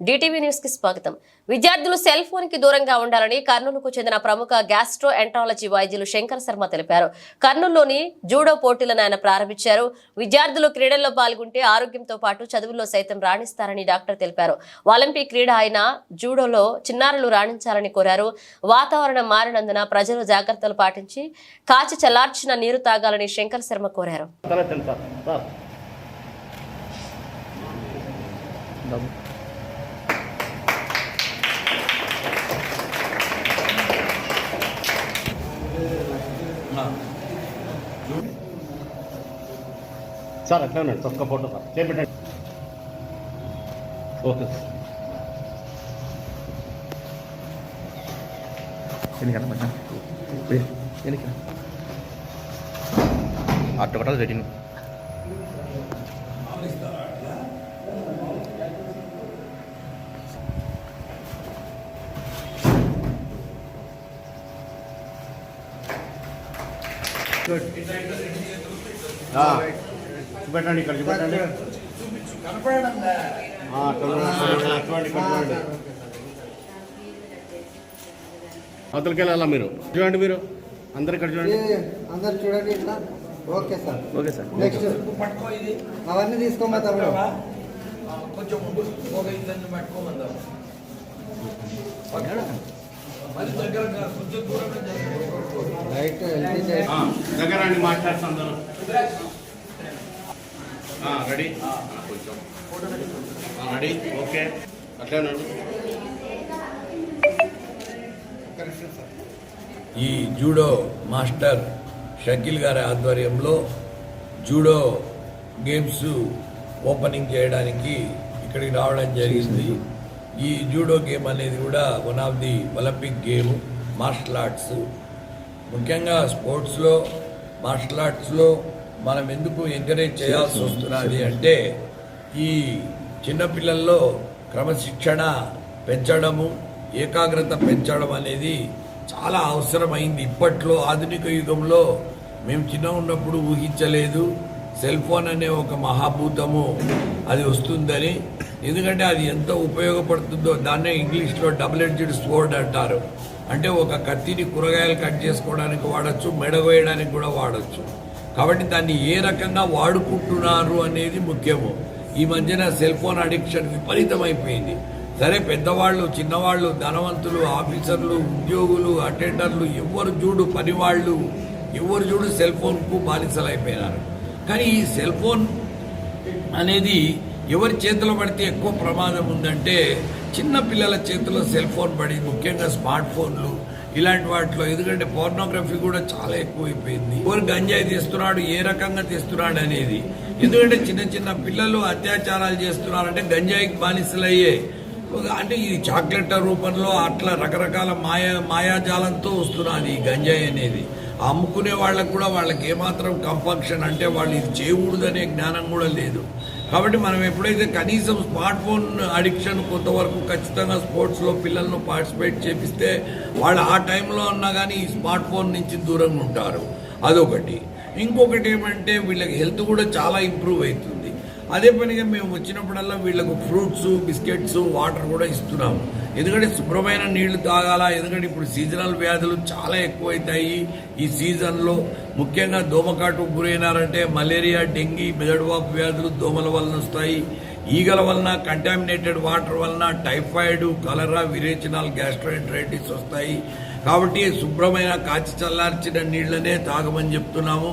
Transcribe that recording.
DTV న్యూస్కి స్వాగతం. విద్యార్థులు సెల్ ఫోన్కి దూరంగా ఉండాలని కర్నూలుకు చెందిన ప్రముఖ గ్యాస్ట్రో ఎంట్రాలజీ వైద్యులు శంకర్ శర్మ తెలిపారు. కర్నూలులోని జూడో పోటీలను ఆయన ప్రారంభించారు. విద్యార్థులు క్రీడల్లో పాల్గొంటే ఆరోగ్యంతో పాటు చదువుల్లో సైతం రాణిస్తారని డాక్టర్ తెలిపారు. ఒలింపిక్ క్రీడ ఆయన జూడోలో చిన్నారులు రాణించాలని కోరారు. వాతావరణం మారినందున ప్రజలు జాగ్రత్తలు పాటించి కాచి చల్లార్చిన నీరు తాగాలని శంకర్ శర్మ కోరారు. సార్ సార్ సార్ అట్లా ఉన్నాడు ఒక్క ఫోటో సార్ చేపెట్టండి ఓకే సార్ ఎన్నికన్నా మధ్య ఎన్నికన్నా అట్టు కొట్టాలి పెట్టిన చూపెట్టండి ఇక్కడ చూపెట్టండి. అటువంటి ఇక్కడ చూడండి. అవతలకి వెళ్ళాలా మీరు? చూడండి మీరు. అందరు ఇక్కడ చూడండి. అందరు చూడండి ఇట్లా. Okay sir. Okay sir. Next. అవన్నీ తీసుకోమంటారు కొంచెం దగ్గర కొంచెం దూరంగా జరగండి. రైట్ ఎల్పీ ఆ, దగ్గర రండి కొంచెం ఆ, రెడీ ఓకే అట్లే. ఈ జూడో మాస్టర్ షకీల్ గారి ఆధ్వర్యంలో జూడో గేమ్స్ ఓపెనింగ్ చేయడానికి ఇక్కడికి రావడం జరిగింది. ఈ జూడో గేమ్ అనేది కూడా one of the Olympic game martial arts ముఖ్యంగా స్పోర్ట్స్లో మార్షల్ ఆర్ట్స్లో మనం ఎందుకు ఎంకరేజ్ చేయాల్సి వస్తున్నది అంటే ఈ చిన్నపిల్లల్లో క్రమశిక్షణ పెంచడము ఏకాగ్రత పెంచడం అనేది చాలా అవసరమైంది. ఇప్పట్లో ఆధునిక యుగంలో మేము చిన్న ఉన్నప్పుడు ఊహించలేదు. సెల్ ఫోన్ అనే ఒక మహాభూతము అది వస్తుందని. ఎందుకంటే అది ఎంత ఉపయోగపడుతుందో దాన్నే ఇంగ్లీష్లో డబుల్ ఎడ్జ్డ్ స్వోర్డ్ అంటారు. అంటే ఒక కత్తిని కూరగాయలు కట్ చేసుకోవడానికి వాడచ్చు మెడగోయడానికి కూడా వాడచ్చు. కాబట్టి దాన్ని ఏ రకంగా వాడుకుంటున్నారు అనేది ముఖ్యము. ఈ మధ్యన సెల్ ఫోన్ అడిక్షన్ విపరీతమైపోయింది. సరే పెద్దవాళ్ళు చిన్నవాళ్ళు ధనవంతులు ఆఫీసర్లు ఉద్యోగులు అటెండర్లు ఎవరు చూడు పనివాళ్ళు ఎవరు చూడు సెల్ ఫోన్కు బానిసలైపోయినారు. కానీ ఈ సెల్ ఫోన్ అనేది ఎవరి చేతిలో పడితే ఎక్కువ ప్రమాదం ఉందంటే చిన్న పిల్లల చేతిలో సెల్ ఫోన్ పడి ముఖ్యంగా స్మార్ట్ ఫోన్లు ఇలాంటి వాటిలో ఎందుకంటే పోర్నోగ్రఫీ కూడా చాలా ఎక్కువైపోయింది. ఎవరు గంజాయి తీస్తున్నాడు ఏ రకంగా తీస్తున్నాడు అనేది. ఎందుకంటే చిన్న చిన్న పిల్లలు అత్యాచారాలు చేస్తున్నారంటే గంజాయికి బానిసలయ్యే. అంటే ఇది చాక్లెట్ రూపంలో అట్లా రకరకాల మాయా మాయాజాలంతో వస్తున్నది ఈ గంజాయి అనేది. అమ్ముకునే వాళ్ళకు కూడా వాళ్ళకి ఏమాత్రం కంపంక్షన్ అంటే వాళ్ళు ఇది చేయకూడదనే జ్ఞానం కూడా లేదు. కాబట్టి మనం ఎప్పుడైతే కనీసం స్మార్ట్ ఫోన్ అడిక్షన్ కొంతవరకు ఖచ్చితంగా స్పోర్ట్స్లో పిల్లలను పార్టిసిపేట్ చేపిస్తే వాళ్ళు ఆ టైంలో ఉన్నా కానీ ఈ స్మార్ట్ ఫోన్ నుంచి దూరంగా ఉంటారు. అదొకటి. ఇంకొకటి ఏమంటే వీళ్ళకి హెల్త్ కూడా చాలా ఇంప్రూవ్ అవుతుంది. అదే పనిగా మేము వచ్చినప్పుడల్లా వీళ్ళకు ఫ్రూట్స్ బిస్కెట్స్ వాటర్ కూడా ఇస్తున్నాము ఎందుకంటే శుభ్రమైన నీళ్ళు తాగాల ఎందుకంటే ఇప్పుడు సీజనల్ వ్యాధులు చాలా ఎక్కువైతాయి. ఈ సీజన్లో ముఖ్యంగా దోమకాటు గురైనారంటే మలేరియా డెంగీ మెదడువాపు వ్యాధులు దోమల వలన వస్తాయి. ఈగల వలన కంటామినేటెడ్ వాటర్ వలన టైఫాయిడ్ కలరా విరేచనాల్ గ్యాస్ట్రోఎంట్రైటిస్ వస్తాయి. కాబట్టి శుభ్రమైన కాచి చల్లార్చిన నీళ్ళనే తాగమని చెప్తున్నాము.